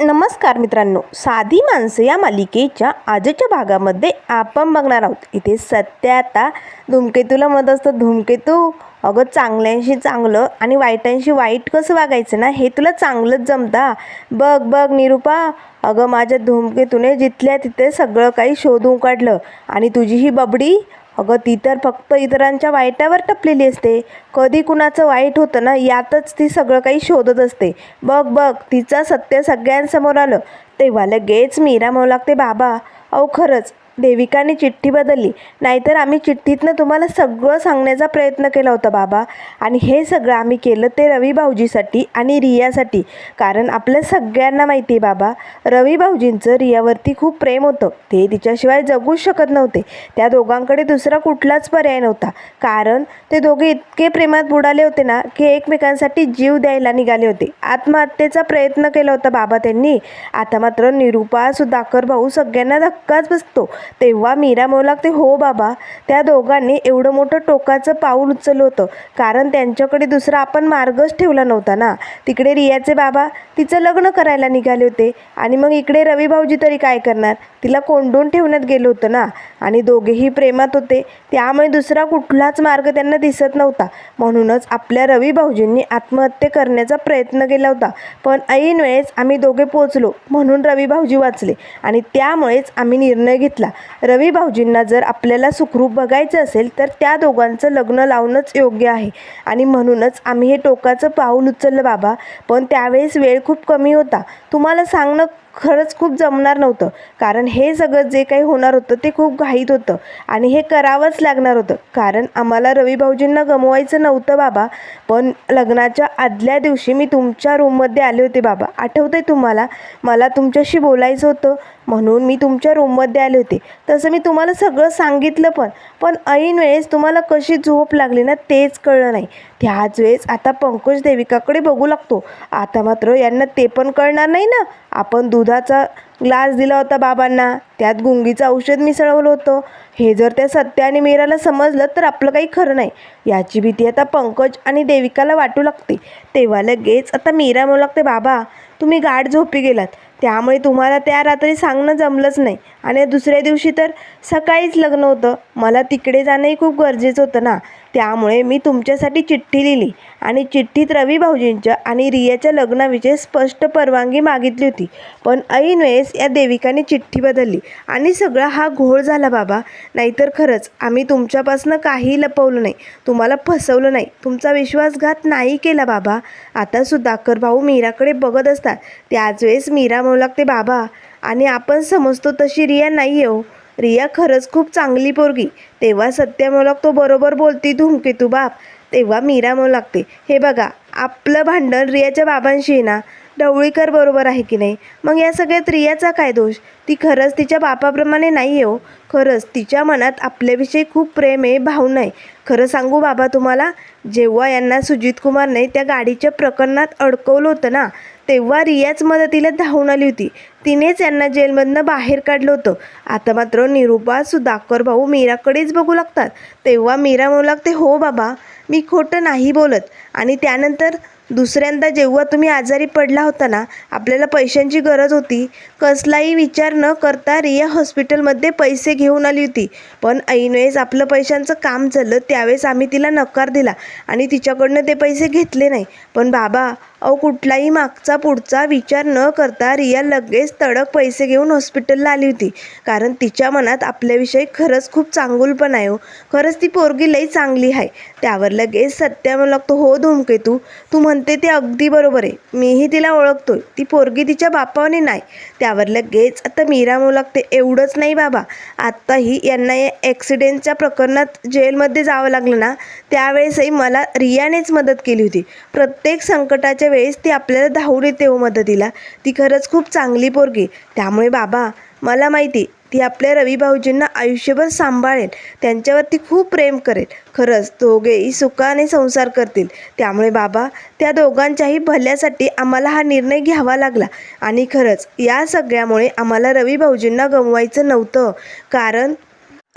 नमस्कार मित्रांनो साधी माणसं या मालिकेच्या आजच्या भागामध्ये आपण बघणार आहोत. इथे सत्या आता धूमकेतूला मत असतं. धूमकेतू अगं चांगल्यांशी चांगलं आणि वाईटांशी वाईट कसं वागायचं ना हे तुला चांगलंच जमता बघ बघ निरुपा अगं माझ्या धूमकेतूने जिथल्या तिथे सगळं काही शोधून काढलं आणि तुझी ही बबडी अगं ती तर फक्त इतरांच्या वाईटावर टपलेली असते. कधी कुणाचं वाईट होतं ना यातच ती सगळं काही शोधत असते. बघ बघ तिचं सत्य सगळ्यांसमोर आलं. तेव्हा लगेच मीरा म्हणू लागते बाबा अहो खरंच देविकाने चिठ्ठी बदलली. नाहीतर आम्ही चिठ्ठीतनं तुम्हाला सगळं सांगण्याचा प्रयत्न केला होता बाबा. आणि हे सगळं आम्ही केलं ते रवी भाऊजीसाठी आणि रियासाठी. कारण आपल्या सगळ्यांना माहिती आहे बाबा रवी भाऊजींचं रियावरती खूप प्रेम होतं. ते तिच्याशिवाय जगूच शकत नव्हते. त्या दोघांकडे दुसरा कुठलाच पर्याय नव्हता. कारण ते दोघे इतके प्रेमात बुडाले होते ना की एकमेकांसाठी जीव द्यायला निघाले होते. आत्महत्येचा प्रयत्न केला होता बाबा त्यांनी. आता मात्र निरुपा सुधाकर भाऊ सगळ्यांना धक्काच बसतो. तेव्हा मीरा म्हणू लागते हो बाबा. त्या दोघांनी एवढं मोठं टोकाचं पाऊल उचललं होतं. कारण त्यांच्याकडे दुसरा आपण मार्गच ठेवला नव्हता ना. तिकडे रियाचे बाबा तिचं लग्न करायला निघाले होते. आणि मग इकडे रवी भाऊजी तरी काय करणार? तिला कोंडून ठेवण्यात गेलं होतं ना. आणि दोघेही प्रेमात होते. त्यामुळे दुसरा कुठलाच मार्ग त्यांना दिसत नव्हता. म्हणूनच आपल्या रवी भाऊजींनी आत्महत्या करण्याचा प्रयत्न केला होता. पण ऐन वेळेस आम्ही दोघे पोचलो म्हणून रवी भाऊजी वाचले आणि त्यामुळेच आम्ही निर्णय घेतला. रवी भाऊजींना जर आपल्याला सुखरूप बघायचं असेल तर त्या दोघांचं लग्न लावणंच योग्य आहे. आणि म्हणूनच आम्ही हे टोकाचं पाऊल उचललं बाबा. पण त्यावेळेस वेळ खूप कमी होता. तुम्हाला सांगणं खरंच खूप जमणार नव्हतं. कारण हे सगळं जे काही होणार होतं ते खूप घाईत होतं. आणि हे करावंच लागणार होतं. कारण आम्हाला रवी भाऊजींना गमवायचं नव्हतं बाबा. पण लग्नाच्या आदल्या दिवशी मी तुमच्या रूममध्ये आले होते बाबा. आठवतं आहे तुम्हाला? मला तुमच्याशी बोलायचं होतं. म्हणून मी तुमच्या रूममध्ये आले होते. तसं मी तुम्हाला सगळं सांगितलं पण. पण ऐन वेळेस तुम्हाला कशी झोप लागली ना तेच कळलं नाही. त्याच वेळेस आता पंकज देविकाकडे बघू लागतो. आता मात्र यांना ते पण कळणार नाही ना. आपण दुधाचा ग्लास दिला होता बाबांना. त्यात गुंगीचं औषध मिसळवलं होतं. हे जर त्या सत्य आणि मीराला समजलं तर आपलं काही खरं नाही. याची भीती आता पंकज आणि देविकाला वाटू लागते. तेव्हा लगेच आता मीरा म्हणू लागते बाबा तुम्ही गाढ झोपी गेलात. त्यामुळे तुम्हाला त्या रात्री सांगणं जमलंच नाही. आणि दुसऱ्या दिवशी तर सकाळीच लग्न होतं. मला तिकडे जाणंही खूप गरजेचं होतं ना. त्यामुळे मी तुमच्यासाठी चिठ्ठी लिहिली आणि चिठ्ठीत रवी भाऊजींच्या आणि रियाच्या लग्नाविषयी स्पष्ट परवानगी मागितली होती. पण ऐन वेळेस या देविकाने चिठ्ठी बदलली आणि सगळा हा घोळ झाला बाबा. नाहीतर खरंच आम्ही तुमच्यापासनं काही लपवलं नाही. तुम्हाला फसवलं नाही. तुमचा विश्वासघात नाही केला बाबा. आता सुधाकर भाऊ मीराकडे बघत असतात. त्याच वेळेस मीरा म्हणू लागते बाबा आणि आपण समजतो तशी रिया नाही आहे हो. रिया खरंच खूप चांगली पोरगी. तेव्हा सत्य मोलक लागतो बरोबर बोलती धुमकेतू बाप. तेव्हा मीरा मोलागते लागते हे बघा आपलं भांडण रियाच्या बाबांशी आहे ना? ढवळीकर बरोबर आहे की नाही? मग या सगळ्यात रियाचा काय दोष? ती खरंच तिच्या बापाप्रमाणे नाही आहे हो. खरंच तिच्या मनात आपल्याविषयी खूप प्रेम आहे भावना आहे. खरं सांगू बाबा तुम्हाला जेव्हा यांना सुजित कुमारने त्या गाडीच्या प्रकरणात अडकवलं होतं ना तेव्हा रियाच मदतीला धावून आली होती. तिनेच यांना जेलमधनं बाहेर काढलं होतं. आता मात्र निरुपा सुधाकर भाऊ मीराकडेच बघू लागतात. तेव्हा मीरा म्हणू लागते हो बाबा मी खोटं नाही बोलत. आणि त्यानंतर दुसऱ्यांदा जेव्हा तुम्ही आजारी पडला होता ना आपल्याला पैशांची गरज होती. कसलाही विचार न करता रिया हॉस्पिटलमध्ये पैसे घेऊन आली होती. पण ऐनवेळेस आपलं पैशांचं काम झालं त्यावेळेस आम्ही तिला नकार दिला आणि तिच्याकडनं ते पैसे घेतले नाही. पण बाबा अहो कुठलाही मागचा पुढचा विचार न करता रिया लगेच तडक पैसे घेऊन हॉस्पिटलला आली होती. कारण तिच्या मनात आपल्याविषयी खरंच खूप चांगुलपण आहे हो. खरंच ती पोरगी लई चांगली आहे. त्यावर लगेच सत्या म्हणू लागतो हो धूमकेतू तू. म्हणते ते अगदी बरोबर आहे. मीही तिला ओळखतोय. ती पोरगी तिच्या बापाने नाही. त्यावर लगेच आता मीरा म्हणू लागते एवढंच नाही बाबा. आत्ताही यांना या ॲक्सिडेंटच्या प्रकरणात जेलमध्ये जावं लागलं ना त्यावेळेसही मला रियानेच मदत केली होती. प्रत्येक संकटाच्या वेळेस ती आपल्याला धावून येते हो मदतीला. ती खरंच खूप चांगली पोरगी. त्यामुळे बाबा मला माहिती ती आपल्या रवी भाऊजींना आयुष्यभर सांभाळेल. त्यांच्यावरती खूप प्रेम करेल. खरंच दोघेही सुखाने संसार करतील. त्यामुळे बाबा त्या दोघांच्याही भल्यासाठी आम्हाला हा निर्णय घ्यावा लागला. आणि खरंच या सगळ्यामुळे आम्हाला रवी भाऊजींना गमवायचं नव्हतं. कारण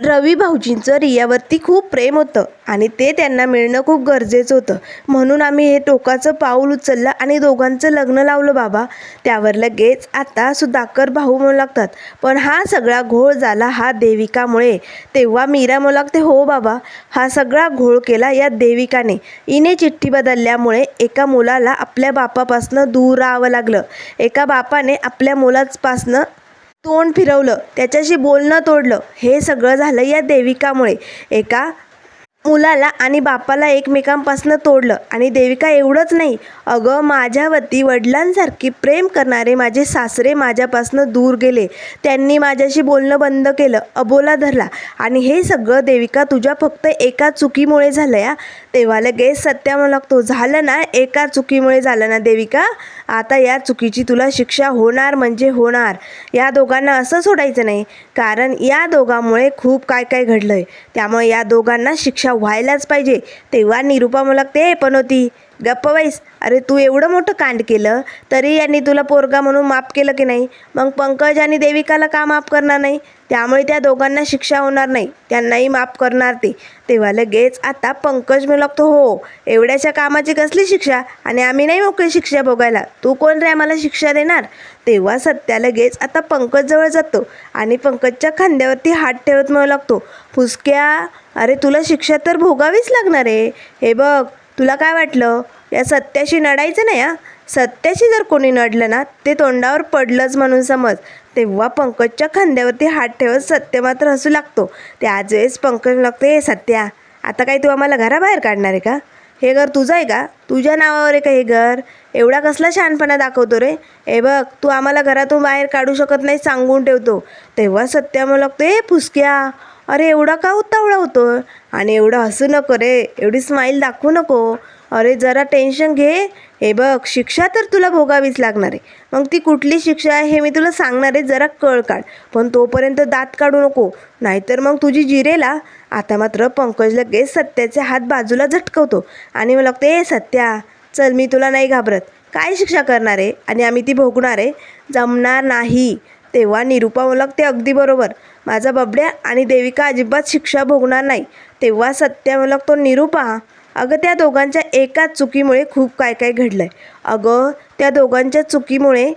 रवी भाऊजींचं रियावरती खूप प्रेम होतं आणि ते त्यांना मिळणं खूप गरजेचं होतं. म्हणून आम्ही हे टोकाचं पाऊल उचललं आणि दोघांचं लग्न लावलं बाबा. त्यावर लगेच आता सुधाकर भाऊ म्हणू लागतात. पण हा सगळा घोळ झाला हा देविकामुळे. तेव्हा मीरा म्हणू लागते हो बाबा हा सगळा घोळ केला या देविकाने. इने चिठ्ठी बदलल्यामुळे एका मुलाला आपल्या बापापासनं दूर राहावं लागलं. एका बापाने आपल्या मुलापासनं तोंड फिरवलं त्याच्याशी बोलणं तोडलं हे सगळं झालं या देविकामुळे. एका मुलाला आणि बापाला एकमेकांपासनं तोडलं आणि देविका एवढंच नाही अगं माझ्यावरती वडिलांसारखी प्रेम करणारे माझे सासरे माझ्यापासनं दूर गेले. त्यांनी माझ्याशी बोलणं बंद केलं अबोला धरला आणि हे सगळं देविका तुझ्या फक्त एका चुकीमुळे झालं या. तेव्हा लगेच सत्या म्हणू लागतो. झालं ना एका चुकीमुळे झालं ना देविका? आता या चुकीची तुला शिक्षा होणार म्हणजे होणार. या दोघांना असं सोडायचं नाही. कारण या दोघांमुळे खूप काय काय घडलं आहे त्यामुळे या दोघांना शिक्षा व्हायलाच पाहिजे. तेव्हा निरुपा मला ते पण होती. गप्प बाईस अरे तू एवढं मोठं कांड केलं तरी यांनी तुला पोरगा म्हणून माफ केलं की नाही? मग पंकज आणि देविकाला का माफ करणार नाही? त्यामुळे त्या दोघांना शिक्षा होणार नाही. त्यांनाही माफ करणार ते. तेव्हा लगेच आता पंकज मी लागतो हो एवढ्याशा कामाची कसली शिक्षा? आणि आम्ही नाही मोकळी शिक्षा भोगायला. तू कोण रे आम्हाला शिक्षा देणार? तेव्हा सत्या लगेच आता पंकजजवळ जातो आणि पंकजच्या खांद्यावरती हात ठेवत म्हणू लागतो. फुसक्या अरे तुला शिक्षा तर भोगावीच लागणार आहे. हे बघ तुला काय वाटलं? या सत्याशी नडायचं नाही हा? सत्याशी जर कोणी नडलं ना ते तोंडावर पडलंच म्हणून समज. तेव्हा पंकजच्या खांद्यावरती हात ठेवत सत्य मात्र हसू लागतो. त्याच वेळेस पंकज लागते हे सत्या आता काय तू आम्हाला घराबाहेर काढणार आहे का? हे घर तुझं आहे का? तुझ्या नावावर आहे का हे घर? एवढा कसला शहाणपणा दाखवतो रे? हे बघ तू आम्हाला घरातून बाहेर काढू शकत नाही सांगून ठेवतो. तेव्हा सत्या मग लागतो ए फुसक्या अरे एवढा का उतावळा होतो आणि एवढं हसू नको रे एवढी स्माईल दाखवू नको. अरे जरा टेन्शन घे. हे बघ शिक्षा तर तुला भोगावीच लागणार आहे. मग ती कुठली शिक्षा आहे हे मी तुला सांगणार आहे जरा कळ काढ. पण तोपर्यंत दात काढू नको. नाहीतर मग तुझी जिरेला आता मात्र पंकज लगेच सत्याचे हात बाजूला झटकवतो. आणि मला लागते ए सत्या चल मी तुला नाही घाबरत. काय शिक्षा करणार आहे? आणि आम्ही ती भोगणार आहे? जमणार नाही. तेव्हा निरुपा मला लागते अगदी बरोबर. माझा बबड्या आणि देविका अजिबात शिक्षा भोगणार नाही. तेव्हा सत्यमलक तो निरू पहा. अगं त्या दोघांच्या एकाच चुकीमुळे खूप काय काय घडलंय. अगं त्या दोघांच्या चुकीमुळे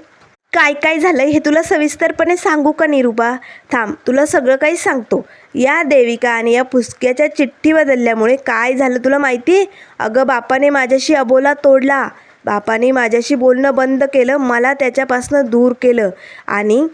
काय काय झालं हे तुला सविस्तरपणे सांगू का निरुपा? थांब तुला सगळं काही सांगतो. या देविका आणि या पुसक्याच्या चिठ्ठी बदलल्यामुळे काय झालं तुला माहिती? आहे अगं बापाने माझ्याशी अबोला तोडला. बापाने माझ्याशी बोलणं बंद केलं मला त्याच्यापासनं दूर केलं. आणि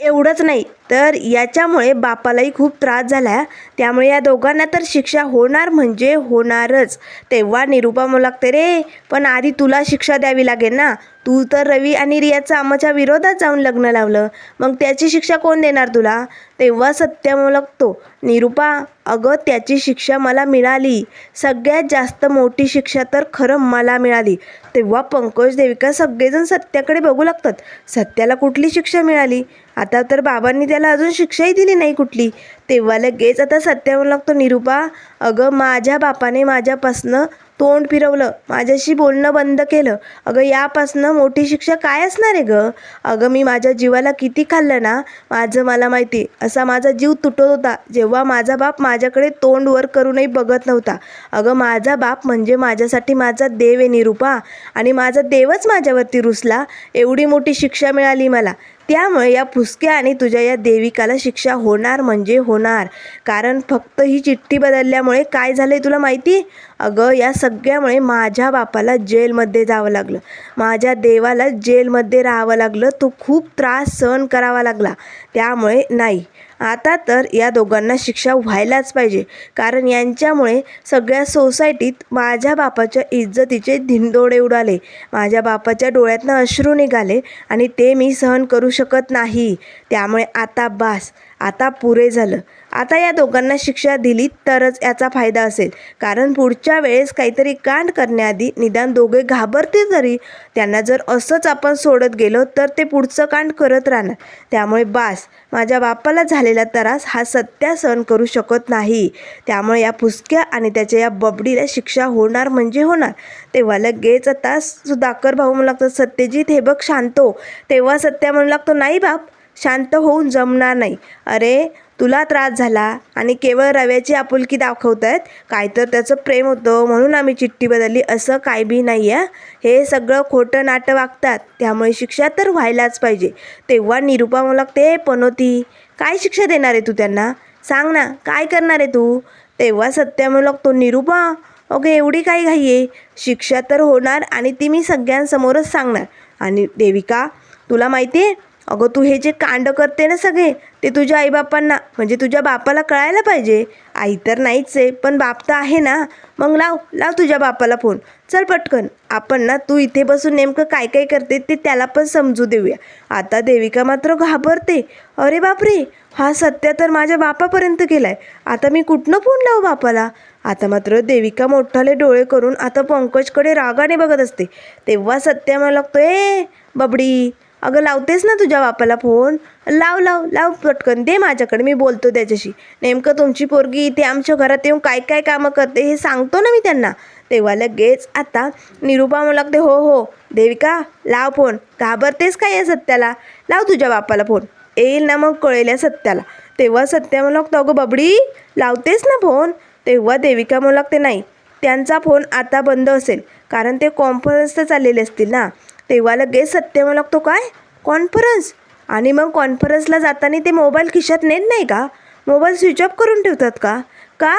एवढंच नाही तर याच्यामुळे बापालाही खूप त्रास झाला. आहे त्यामुळे या दोघांना तर शिक्षा होणार म्हणजे होणारच. तेव्हा निरुपा म्हणू लागते रे पण आधी तुला शिक्षा द्यावी लागेल ना. तू तर रवी आणि रियाचं आमच्या विरोधात जाऊन लग्न लावलं. मग त्याची शिक्षा कोण देणार तुला? तेव्हा सत्य म्हणू लागतो निरुपा अगं त्याची शिक्षा मला मिळाली. सगळ्यात जास्त मोठी शिक्षा तर खरं मला मिळाली. तेव्हा पंकज देविका सगळेजण सत्याकडे बघू लागतात. सत्याला कुठली शिक्षा मिळाली? आता तर बाबांनी त्याला अजून शिक्षाही दिली नाही कुठली. तेव्हा लगेच आता सत्यावर लागतो निरुपा. अगं माझ्या बापाने माझ्यापासनं तोंड फिरवलं. माझ्याशी बोलणं बंद केलं. अगं यापासनं मोठी शिक्षा काय असणार आहे गं? अगं मी माझ्या जीवाला किती खाल्लं ना? माझं मला माहिती. असा माझा जीव तुटत होता. जेव्हा माझा बाप माझ्याकडे तोंड वर करूनही बघत नव्हता. अगं माझा बाप म्हणजे माझ्यासाठी माझा देव आहे निरुपा. आणि माझा देवच माझ्यावरती रुसला. एवढी मोठी शिक्षा मिळाली मला. त्यामुळे या फुसक्या आणि तुझ्या या देविकाला शिक्षा होणार म्हणजे होणार. कारण फक्त ही चिठ्ठी बदलल्यामुळे काय झालं आहे तुला माहिती? अगं या सगळ्यामुळे माझ्या बापाला जेलमध्ये जावं लागलं. माझ्या देवाला जेलमध्ये राहावं लागलं. तो खूप त्रास सहन करावा लागला. त्यामुळे नाही. आता तर या दोघांना शिक्षा व्हायलाच पाहिजे. कारण यांच्यामुळे सगळ्या सोसायटीत माझ्या बापाच्या इज्जतीचे धिंडोडे उडाले. माझ्या बापाच्या डोळ्यातनं अश्रू निघाले आणि ते मी सहन करू शकत नाही. त्यामुळे आता बास आता पुरे झालं. आता या दोघांना शिक्षा दिली तरच याचा फायदा असेल. कारण पुढच्या वेळेस काहीतरी कांड करण्याआधी निदान दोघे घाबरते जरी. त्यांना जर असंच आपण सोडत गेलो तर ते पुढचं कांड करत राहणार. त्यामुळे बास माझ्या बापाला झालेला त्रास हा सत्या सहन करू शकत नाही. त्यामुळे या पुसक्या आणि त्याच्या या बबडीला शिक्षा होणार म्हणजे होणार. तेव्हा लगेच आता सुधाकर भाऊ म्हणू लागतो सत्यजित हे बघ शांतो हो. तेव्हा सत्या म्हणू लागतो नाही बाप शांत होऊन जमणार नाही. अरे तुला त्रास झाला आणि केवळ रव्याची आपुलकी दाखवत आहेत काय तर त्याचं प्रेम होतं म्हणून आम्ही चिठ्ठी बदलली. असं काय बी नाही आहे हे सगळं खोटं नाटं वागतात. त्यामुळे शिक्षा तर व्हायलाच पाहिजे. तेव्हा निरुपा मला ते पनोती काय शिक्षा देणार आहे तू त्यांना? सांग ना काय करणार आहे तू? तेव्हा सत्यामुलक तो लागतो निरुपा अगं एवढी काय घाई आहे. शिक्षा तर होणार आणि ती मी सगळ्यांसमोरच सांगणार. आणि देविका तुला माहिती आहे अगं तू हे जे कांड करते ना सगळे ते तुझ्या आईबापांना म्हणजे तुझ्या बापाला कळायला पाहिजे. आई तर नाहीच आहे पण बाप तर आहे ना. मग लाव लाव तुझ्या बापाला फोन चल पटकन. आपण ना तू इथे बसून नेमकं काय काय करते ते त्याला पण समजू देऊया. आता देविका मात्र घाबरते. अरे बापरे! हा सत्य तर माझ्या बापापर्यंत गेलाय. आता मी कुठनं फोन लावू बापाला? आता मात्र देविका मोठाले डोळे करून आता पंकजकडे रागाने बघत असते. तेव्हा सत्या मला लागतो ए बबडी अगं लावतेस ना तुझ्या बापाला फोन? लाव लाव लाव पटकन. दे माझ्याकडे मी बोलतो त्याच्याशी. नेमकं तुमची पोरगी इथे आमच्या घरात येऊन काय काय कामं करते हे सांगतो ना मी त्यांना. तेव्हा लगेच आता निरुपा म्हणू लागते हो हो. देविका लाव फोन. घाबरतेस काय या सत्याला? लाव तुझ्या बापाला फोन. येईल ना मग कळेल या सत्याला. तेव्हा सत्या म्हणू लागतो अगं बबडी लावतेस ना फोन? तेव्हा देविका म्हणू लागते नाही. त्यांचा फोन आता बंद असेल. कारण ते कॉन्फरन्सला चाललेले असतील ना. तेव्हा लगेच सत्य म्हणू लागतो काय? कॉन्फरन्स आणि मग कॉन्फरन्सला जाताना ते मोबाईल खिशात नेत नाही का? मोबाईल स्विच ऑफ करून ठेवतात का? का?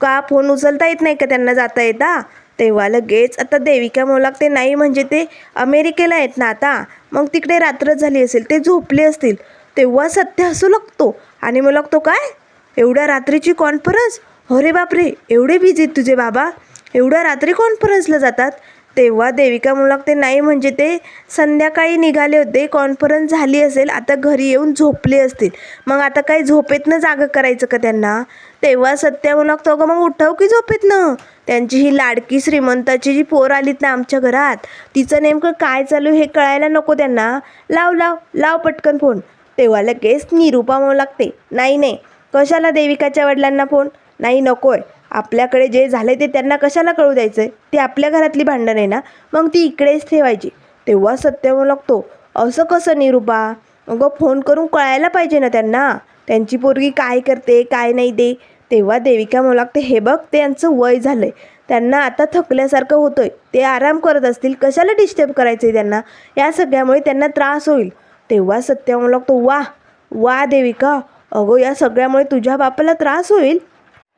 का फोन उचलता येत नाही का त्यांना जाता येता? तेव्हा लगेच आता देविका म्हणू ते नाही म्हणजे ते अमेरिकेला आहेत ना आता. मग तिकडे रात्र झाली असेल ते झोपले असतील. तेव्हा सत्य हसू लागतो. आणि मग लागतो काय? एवढ्या रात्रीची कॉन्फरन्स अरे बापरे! एवढे बिझी तुझे बाबा. एवढ्या रात्री कॉन्फरन्सला जातात? तेव्हा देविका म्हणू लागते नाही म्हणजे ते संध्याकाळी निघाले होते कॉन्फरन्स झाली असेल आता घरी येऊन झोपले असतील. मग आता काही झोपेतनं जागं करायचं का त्यांना? तेव्हा सत्या म्हणू लागतो अगं मग उठव की झोपेतनं? त्यांची ही लाडकी श्रीमंताची जी पोर आलीत ना आमच्या घरात तिचं नेमकं काय चालू आहे हे कळायला नको त्यांना. लाव लाव लाव पटकन फोन. तेव्हा लगेच निरूपा म्हणू लागते नाही नाही कशाला देविकाच्या वडिलांना फोन? नाही नको आहे आपल्याकडे जे झाले ते त्यांना कशाला कळू द्यायचं आहे ते आपल्या घरातली भांडण आहे ना मग ती इकडेच ठेवायची. तेव्हा सत्य लागतो असं कसं निरूपा? अगं फोन करून कळायला पाहिजे ना त्यांना. त्यांची पोरगी काय करते काय नाही दे तेव्हा देविका म्हणू लागते हे बघ ते यांचं वय झालं आहे त्यांना आता थकल्यासारखं होतं आहे ते आराम करत असतील. कशाला डिस्टर्ब करायचं आहे त्यांना? या सगळ्यामुळे त्यांना त्रास होईल. तेव्हा सत्य म्हणू लागतो वा वा देविका. अगो या सगळ्यामुळे तुझ्या बापाला त्रास होईल?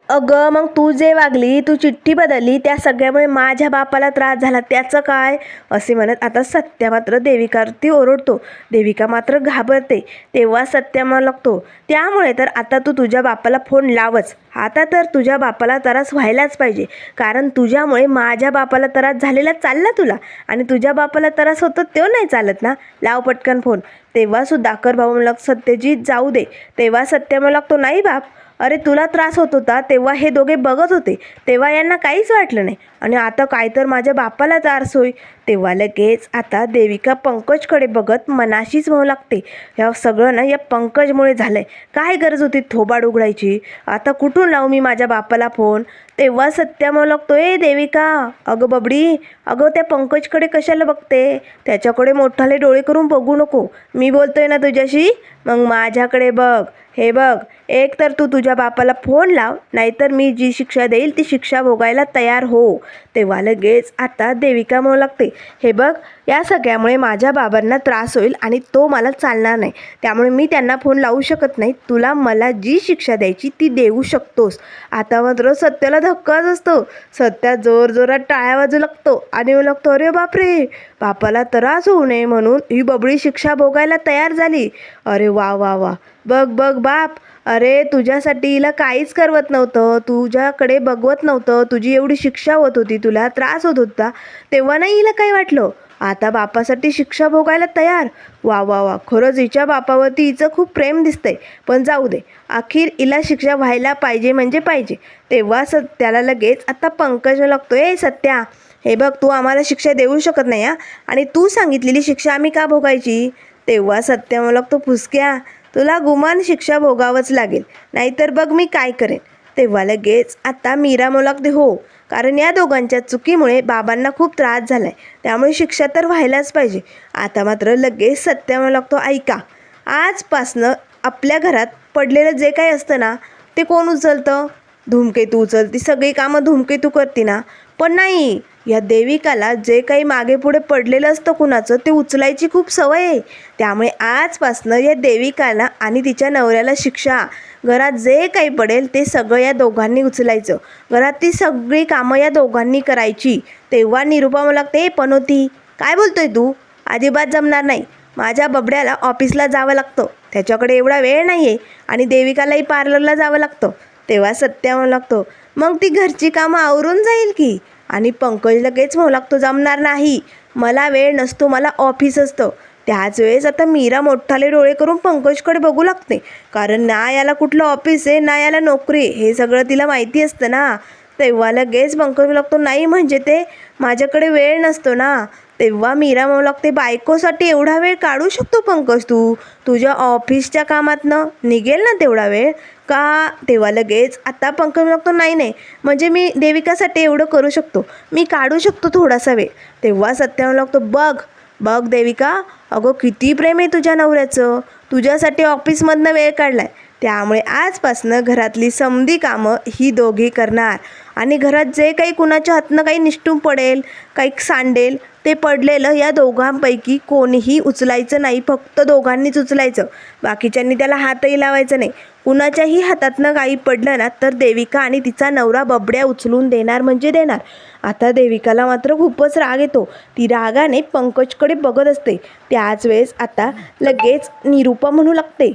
अगं मग तू जे वागली तू चिठ्ठी बदलली त्या सगळ्यामुळे माझ्या बापाला त्रास झाला त्याचं काय? असे म्हणत आता सत्या मात्र देविकावरती ओरडतो. देविका मात्र घाबरते. तेव्हा सत्या म्हणू लागतो त्यामुळे तर आता तू तुझ्या बापाला फोन लावच. आता तर तुझ्या बापाला त्रास व्हायलाच पाहिजे. कारण तुझ्यामुळे माझ्या बापाला त्रास झालेला चालला तुला. आणि तुझ्या बापाला त्रास होतो तो नाही चालत ना? लाव पटकन फोन. तेव्हा सुद्धा भाऊ म्हणू लाग सत्यजित जाऊ दे. तेव्हा सत्या म्हणू लागतो नाही बाप अरे तुला त्रास होत होता तेव्हा हे दोघे बघत होते तेव्हा यांना काहीच वाटलं नाही. आणि आता काय तर माझ्या बापाला त्रास होई तेव्हा लगेच आता देविका पंकजकडे बघत मनाशीच म्हणू लागते या सगळं ना या पंकजमुळे झालंय. काय गरज होती थोबाड उघडायची? आता कुठून लावू मी माझ्या बापाला फोन? तेव्हा सत्या म्हणू लागतो ए देविका अगं बबडी अगं त्या पंकजकडे कशाला बघते? त्याच्याकडे मोठाले डोळे करून बघू नको. मी बोलतोय ना तुझ्याशी? मग माझ्याकडे बघ. हे बघ एक तर तू तुझ्या बापाला फोन लाव नाहीतर मी जी शिक्षा देईल ती शिक्षा भोगायला तयार हो. तेव्हा लगेच आता देविका म्हणू लागते हे बघ या सगळ्यामुळे माझ्या बाबांना त्रास होईल आणि तो मला चालणार नाही. त्यामुळे मी त्यांना फोन लावू शकत नाही. तुला मला जी शिक्षा द्यायची ती देऊ शकतोस. आता मात्र सत्याला धक्काच असतो. सत्या जोर जोरात टाळ्या वाजू लागतो. आणि म्हणू लागतो अरे बापरे! बापाला त्रास होऊ नये म्हणून ही बबडी शिक्षा भोगायला तयार झाली. अरे वा वा वा! बघ बघ बाप! अरे तुझ्यासाठी हिला काहीच करवत नव्हतं. तुझ्याकडे बघवत नव्हतं. तुझी एवढी शिक्षा होत होती. तुला त्रास होत होता. तेव्हा नाही हिला काही वाटलं. आता बापासाठी शिक्षा भोगायला तयार. वा वा वा. खरंच हिच्या बापावरती हिचं खूप प्रेम दिसतंय. पण जाऊ दे. अखेर हिला शिक्षा व्हायला पाहिजे म्हणजे पाहिजे. तेव्हा सत्याला लगेच आता पंकज लागतो ए सत्या. हे बघ तू आम्हाला शिक्षा देऊ शकत नाही हा? आणि तू सांगितलेली शिक्षा आम्ही का भोगायची? तेव्हा सत्य मला लागतो फुसक्या तुला गुमान शिक्षा भोगावंच लागेल. नाहीतर बघ मी काय करेन. तेव्हा लगेच आता मीरा लागते हो कारण या दोघांच्या चुकीमुळे बाबांना खूप त्रास झाला आहे त्यामुळे शिक्षा तर व्हायलाच पाहिजे. आता मात्र लगेच सत्य लागतो. ऐका आजपासनं आपल्या घरात पडलेलं जे काही असतं ना ते कोण उचलतं? धूमकेतू उचलती सगळी कामं धूमकेतू करते ना. पण नाही या देविकाला जे काही मागे पुढे पडलेलं असतं कुणाचं ते उचलायची खूप सवय आहे. त्यामुळे आजपासनं या देविकाला आणि तिच्या नवऱ्याला शिक्षा घरात जे काही पडेल ते सगळं या दोघांनी उचलायचं. घरात ती सगळी कामं या दोघांनी करायची. तेव्हा निरुपा मला लागते पण पनोती काय बोलतोय तू? अजिबात जमणार नाही. माझ्या बबड्याला ऑफिसला जावं लागतं. त्याच्याकडे एवढा वेळ नाही आहे आणि देविकालाही पार्लरला जावं लागतं. तेव्हा सत्या म्हणू लागतो मग ती घरची कामं आवरून जाईल की? आणि पंकज लगेच म्हणू लागतो जमणार नाही. मला वेळ नसतो मला ऑफिस असतं. त्याच वेळेस आता मीरा मोठाले डोळे करून पंकजकडे बघू लागते. कारण ना याला कुठलं ऑफिस आहे ना याला नोकरी हे सगळं तिला माहिती असतं ना. तेव्हा लगेच पंकज लागतो नाही म्हणजे ते माझ्याकडे वेळ नसतो ना. तेव्हा मीरा म्हणू लागते बायकोसाठी एवढा वेळ काढू शकतो पंकज तू? तुझ्या ऑफिसच्या कामातनं निघेल ना तेवढा वेळ? का? तेव्हा लगेच आता पंकज म्हणू लागतो नाही नाही. म्हणजे मी देविकासाठी एवढं करू शकतो. मी काढू शकतो थोडासा वेळ. तेव्हा सत्या म्हणू लागतो बघ बघ देविका अगं किती प्रेम आहे तुझ्या नवऱ्याचं. तुझ्यासाठी ऑफिसमधनं वेळ काढलाय. त्यामुळे आजपासनं घरातली समधी कामं ही दोघी करणार. आणि घरात जे काही कुणाच्या हातनं काही निष्ठून पडेल काही सांडेल ते पडलेलं या दोघांपैकी कोणीही उचलायचं नाही. फक्त दोघांनीच उचलायचं. बाकीच्यांनी त्याला हातही लावायचं नाही. कुणाच्याही हातातनं गाई पडलं ना तर देविका आणि तिचा नवरा बबड्या उचलून देणार म्हणजे देणार. आता देविकाला मात्र खूपच राग येतो. ती रागाने पंकजकडे बघत असते. त्याच वेळेस आता लगेच निरूपा म्हणू लागते.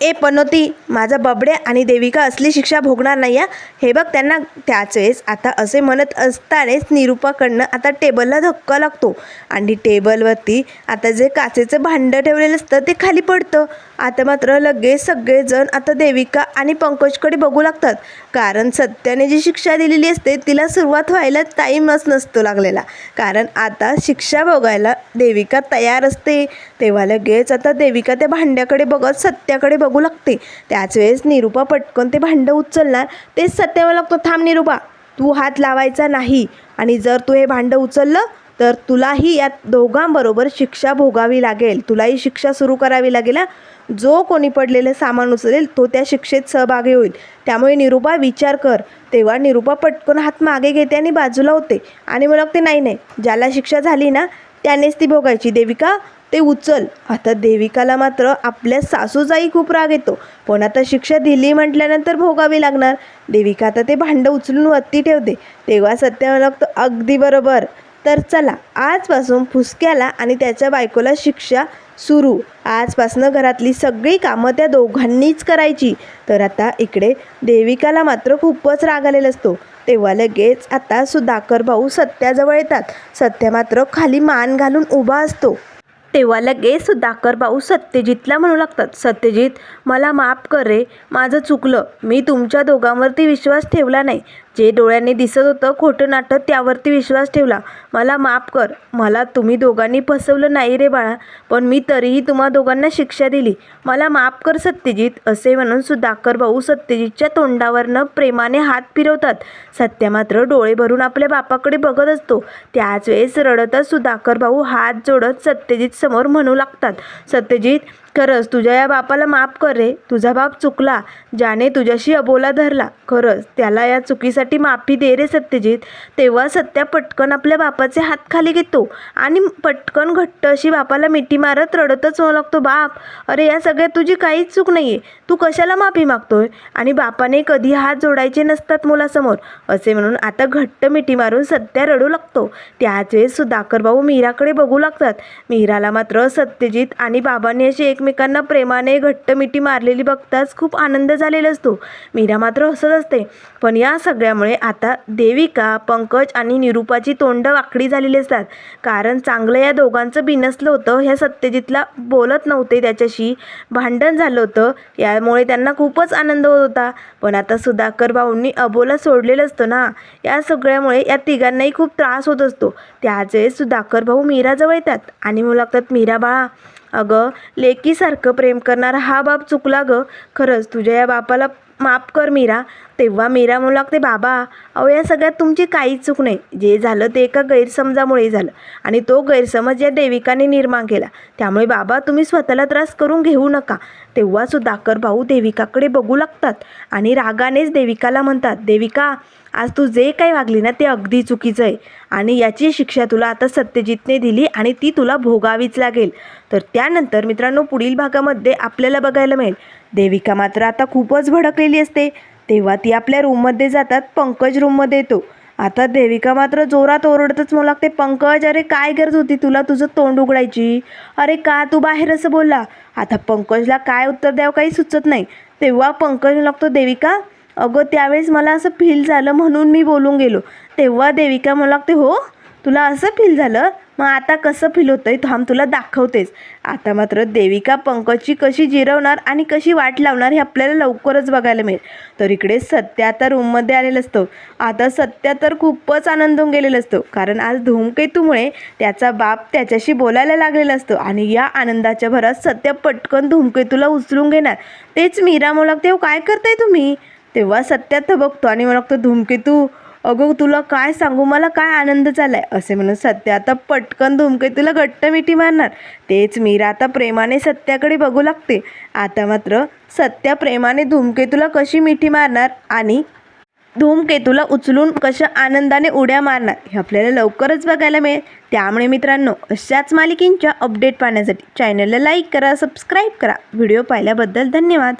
ए पनोती माझा बबड्या आणि देविका असली शिक्षा भोगणार नाही या हे बघ त्यांना त्याच वेळेस आता असे म्हणत असतानेच निरूपाकडनं आता टेबलला धक्का लागतो. आणि टेबलवरती आता जे काचेचं भांडं ठेवलेलं असतं ते खाली पडतं. आता मात्र लगेच सगळेजण आता देविका आणि पंकजकडे बघू लागतात. कारण सत्याने जी शिक्षा दिलेली असते तिला सुरुवात व्हायला टाईमच नसतो लागलेला. कारण आता शिक्षा भोगायला देविका तयार असते. तेव्हा लगेच आता देविका त्या भांड्याकडे बघत सत्याकडे बघू लागते. त्याच वेळेस निरूपा पटकन ते भांडं उचलणार. तेच सत्यावर लागतो थांब निरूपा तू हात लावायचा नाही. आणि जर तू हे भांडं उचललं तर तुलाही या दोघांबरोबर शिक्षा भोगावी लागेल. तुलाही शिक्षा सुरू करावी लागेल जो कोणी पडलेलं सामान उचलेल तो त्या शिक्षेत सहभागी होईल. त्यामुळे निरूपा विचार कर. तेव्हा निरूपा पटकन हात मागे घेते आणि बाजूला होते. आणि मला ते नाही नाही ज्याला शिक्षा झाली ना त्यानेच ती भोगायची. देविका ते उचल. आता देविकाला मात्र आपल्या सासूचाही खूप राग येतो. पण आता शिक्षा दिली म्हटल्यानंतर भोगावी लागणार. देविका आता ते भांडं उचलून वरती ठेवते. तेव्हा सत्य लागतो अगदी बरोबर. तर चला आजपासून फुसक्याला आणि त्याच्या बायकोला शिक्षा सुरू. आजपासनं घरातली सगळी कामं त्या दोघांनीच करायची. तर आता इकडे देविकाला मात्र खूपच राग आलेला असतो. तेव्हा लगेच आता सुधाकर भाऊ सत्याजवळ येतात. सत्य मात्र खाली मान घालून उभा असतो. तेव्हा लगेच सुधाकर भाऊ सत्यजितला म्हणू लागतात सत्यजित मला माफ कर रे माझं चुकलं. मी तुमच्या दोघांवरती विश्वास ठेवला नाही. जे डोळ्यांनी दिसत होतं खोटं नाटक त्यावरती विश्वास ठेवला. मला माफ कर. मला तुम्ही दोघांनी फसवलं नाही रे बाळा पण मी तरीही तुम्हा दोघांना शिक्षा दिली. मला माफ कर सत्यजित असे म्हणून सुधाकर भाऊ सत्यजितच्या तोंडावरनं प्रेमाने हात फिरवतात. सत्या मात्र डोळे भरून आपल्या बापाकडे बघत असतो. त्याच वेळेस रडतच सुधाकर भाऊ हात जोडत सत्यजित समोर म्हणू लागतात. सत्यजित खरंच तुझ्या या बापाला माफ कर रे. तुझा बाप चुकला. ज्याने तुझ्याशी अबोला धरला. खरंच त्याला या चुकीसाठी माफी दे रे सत्यजित. तेव्हा सत्या पटकन आपल्या बापाचे हात खाली घेतो. आणि पटकन घट्ट अशी बापाला मिठी मारत रडतच होऊ लागतो बाप. अरे या सगळ्यात तुझी काहीच चूक नाही आहे तू कशाला माफी मागतोय? आणि बापाने कधी हात जोडायचे नसतात मुलासमोर. असे म्हणून आता घट्ट मिठी मारून सत्या रडू लागतो. त्याच वेळेस सुधाकर भाऊ मीराकडे बघू लागतात. मीराला मात्र सत्यजित आणि बाबांनी अशी एकमेकांना प्रेमाने घट्ट मिठी मारलेली बघताच खूप आनंद झालेला असतो. मीरा मात्र हसत असते. पण या सगळ्यामुळे आता देविका पंकज आणि निरूपाची तोंड वाकडी झालेली असतात. कारण चांगलं या दोघांचं बिनसलं होतं ह्या सत्यजितला बोलत नव्हते त्याच्याशी. भांडण झालं होतं यामुळे त्यांना खूपच आनंद होत होता. पण आता सुधाकर भाऊंनी अबोला सोडलेलं असतं ना या सगळ्यामुळे या तिघांनाही खूप त्रास होत असतो. त्याच वेळेस सुधाकर भाऊ मीराजवळ येतात आणि मुलाखतात मीरा बाळा. अगं लेकीसारखं प्रेम करणारा हा बाप चुकला गं. खरंच तुझ्या या बापाला माफ कर मीरा. तेव्हा मीरा म्हणू लागते बाबा अहो या सगळ्यात तुमची काहीच चूक नाही. जे झालं ते एका गैरसमजामुळे झालं. आणि तो गैरसमज या देविकाने निर्माण केला. त्यामुळे बाबा तुम्ही स्वतःला त्रास करून घेऊ नका. तेव्हा सुधाकर भाऊ देविकाकडे बघू लागतात. आणि रागानेच देविकाला म्हणतात देविका आज तू जे काही वागली ना ते अगदी चुकीचं आहे. आणि याची शिक्षा तुला आता सत्यजितने दिली आणि ती तुला भोगावीच लागेल. तर त्यानंतर मित्रांनो पुढील भागामध्ये आपल्याला बघायला मिळेल. देविका मात्र आता खूपच भडकलेली असते. तेव्हा ती आपल्या रूममध्ये जातात पंकज रूममध्ये येतो. आता देविका मात्र जोरात ओरडतच म्हणू लागते पंकज अरे काय गरज होती तुला तुझं तोंड उघडायची? अरे का तू बाहेर असं बोलला? आता पंकजला काय उत्तर द्यावं काही सुचत नाही. तेव्हा पंकज लागतो देविका अगं त्यावेळेस मला असं फील झालं म्हणून मी बोलून गेलो. तेव्हा देविका म्हणू लागते हो तुला असं फील झालं? मग आता कसं फील होतं आहे थांब तुला दाखवतेच. आता मात्र देविका पंकजची कशी जिरवणार आणि कशी वाट लावणार हे आपल्याला लवकरच बघायला मिळेल. तर इकडे सत्य आता रूममध्ये आलेलं असतं. आता सत्या तर खूपच आनंद होऊन गेलेलं असतो. कारण आज धूमकेतूमुळे त्याचा बाप त्याच्याशी बोलायला लागलेला असतो. आणि या आनंदाच्या भरात सत्य पटकन धूमकेतूला उचलून घेणार. तेच मीरा म्हणू लागते काय करताय तुम्ही? तेव्हा सत्यात बघतो आणि म्हणू लागतो धूमकेतू अगं तुला काय सांगू मला काय आनंद झालाय? असे म्हणून सत्य आता पटकन धूमकेतूला घट्ट मिठी मारणार. तेच मीरा आता प्रेमाने सत्याकडे बघू लागते. आता मात्र सत्या प्रेमाने धूमकेतूला कशी मिठी मारणार आणि धूमकेतूला उचलून कशा आनंदाने उड्या मारणार हे आपल्याला लवकरच बघायला मिळेल. त्यामुळे मित्रांनो अशाच मालिकेंच्या अपडेट पाहण्यासाठी चॅनलला लाईक करा सबस्क्राईब करा. व्हिडिओ पाहिल्याबद्दल धन्यवाद.